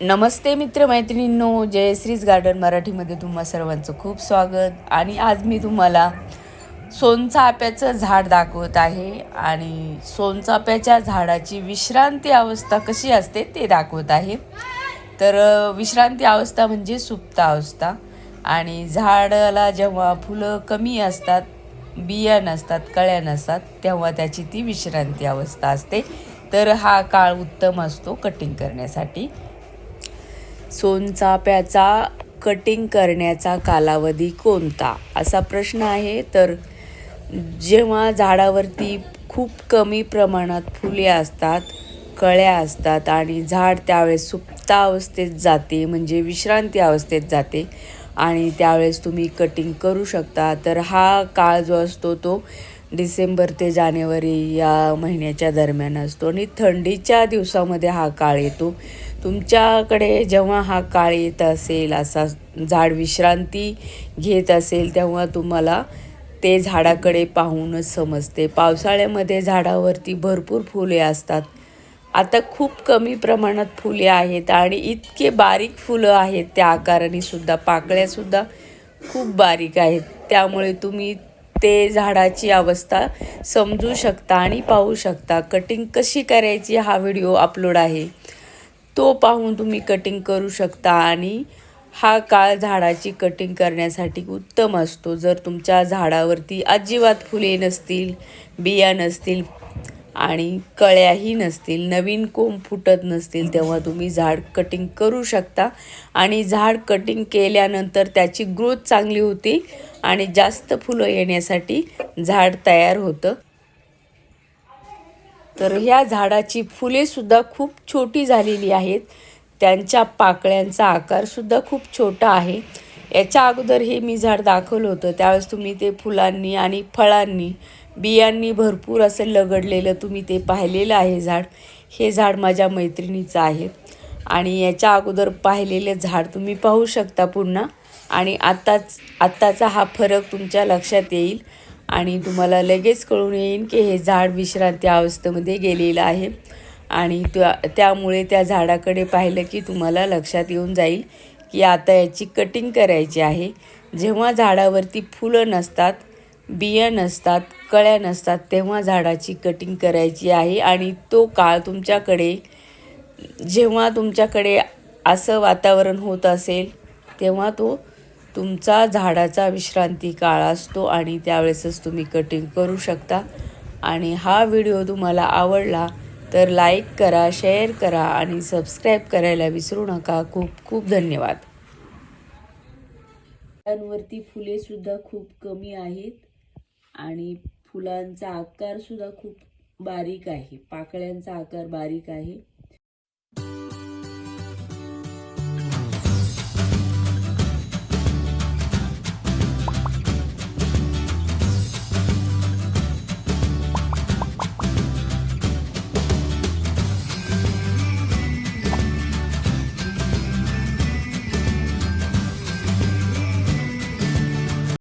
नमस्ते मित्रमैत्रिणींनो जयश्रीज garden मराठीमध्ये तुम्हा सर्वांचं खूप स्वागत. आणि आज मी तुम्हाला सोनचाफ्याचं झाड दाखवत आहे आणि सोनचाफ्याच्या झाडाची विश्रांती अवस्था कशी असते ते दाखवत आहे. तर विश्रांती अवस्था म्हणजे सुप्त अवस्था. आणि झाडाला जेव्हा फुलं कमी असतात बिया नसतात कळ्या नसतात तेव्हा त्याची ती विश्रांती अवस्था असते. तर हा काळ उत्तम असतो कटिंग करण्यासाठी. सोनचाफ्याचा कटिंग करण्याचा कालावधी कोणता? असा प्रश्न आहे. तर जेव्हा झाडावरती खूप कमी प्रमाणात फुले असतात कळ्या असतात आणि झाड त्यावेळेस सुप्तावस्थेत जाते म्हणजे विश्रांती अवस्थेत जाते आणि त्यावेळेस तुम्ही कटिंग करू शकता. तर हा काळ जो असतो तो डिसेंबर ते जानेवारी या महिन्याच्या दरम्यान असतो. आणि थंडीच्या दिवसामध्ये हा काळ येतो. तुमच्याकडे जेव्हा हा काळ येत असेल असा झाड विश्रांती घेत असेल तेव्हा तुम्हाला ते झाडाकडे पाहूनच समजते. पावसाळ्यामध्ये झाडावरती भरपूर फुले असतात. आता खूप कमी प्रमाणात फुले आहेत आणि इतके बारीक फुलं आहेत त्या आकाराने सुद्धा पाकळ्यासुद्धा खूप बारीक आहेत. त्यामुळे तुम्ही ते झाडाची अवस्था समजू शकता आणि पाहू शकता. कटिंग कशी करायची हा व्हिडिओ अपलोड आहे. तो पाहून तुम्ही कटिंग करू शकता आणि हा काळ झाडाची कटिंग करण्यासाठी उत्तम असतो. जर तुमच्या झाडावरती अजिबात फुले नसतील बिया नसतील आणि कळ्याही नसतील नवीन कोंब फुटत नसतील तेव्हा तुम्ही झाड कटिंग करू शकता. आणि झाड कटिंग केल्यानंतर त्याची ग्रोथ चांगली होती आणि जास्त फुलं येण्यासाठी झाड तयार होतं. तर ह्या झाडाची फुलेसुद्धा खूप छोटी झालेली आहेत. त्यांच्या पाकळ्यांचा आकारसुद्धा खूप छोटा आहे. याच्या अगोदर हे मी झाड दाखवलं होतं. त्यावेळेस तुम्ही ते फुलांनी आणि फळांनी बियांनी भरपूर असं लगडलेलं तुम्ही ते पाहिलेलं आहे झाड. हे झाड माझ्या मैत्रिणीचं आहे. आणि याच्या अगोदर पाहिलेलं झाड तुम्ही पाहू शकता पुन्हा. आणि आत्ताच आत्ताचा हा फरक तुमच्या लक्षात येईल. आणि तुम्हाला लगेच कळून येईल की हे झाड विश्रांती अवस्थेमध्ये गेलेलं आहे. आणि त्या त्यामुळे त्या झाडाकडे पाहिलं की तुम्हाला लक्षात येऊन जाईल की आता याची कटिंग करायची आहे. जेव्हा झाडावरती फुलं नसतात बिया नसतात कळ्या नसतात तेव्हा झाडाची कटिंग करायची आहे आणि तो काळ तुमच्याकडे जेव्हा तुमच्याकडे असं वातावरण होत असेल तेव्हा तो तुमचा झाडाचा विश्रांती काळ असतो आणि त्यावेळेसच तुम्ही कटिंग करू शकता. आणि हा व्हिडिओ तुम्हाला आवडला तर लाईक करा शेअर करा आणि सबस्क्राईब करायला विसरू नका. खूप खूप धन्यवाद. त्यांवरती फुलेसुद्धा खूप कमी आहेत. आणि फुलांचा आकारसुद्धा खूप बारीक आहे. पाकळ्यांचा आकार बारीक आहे.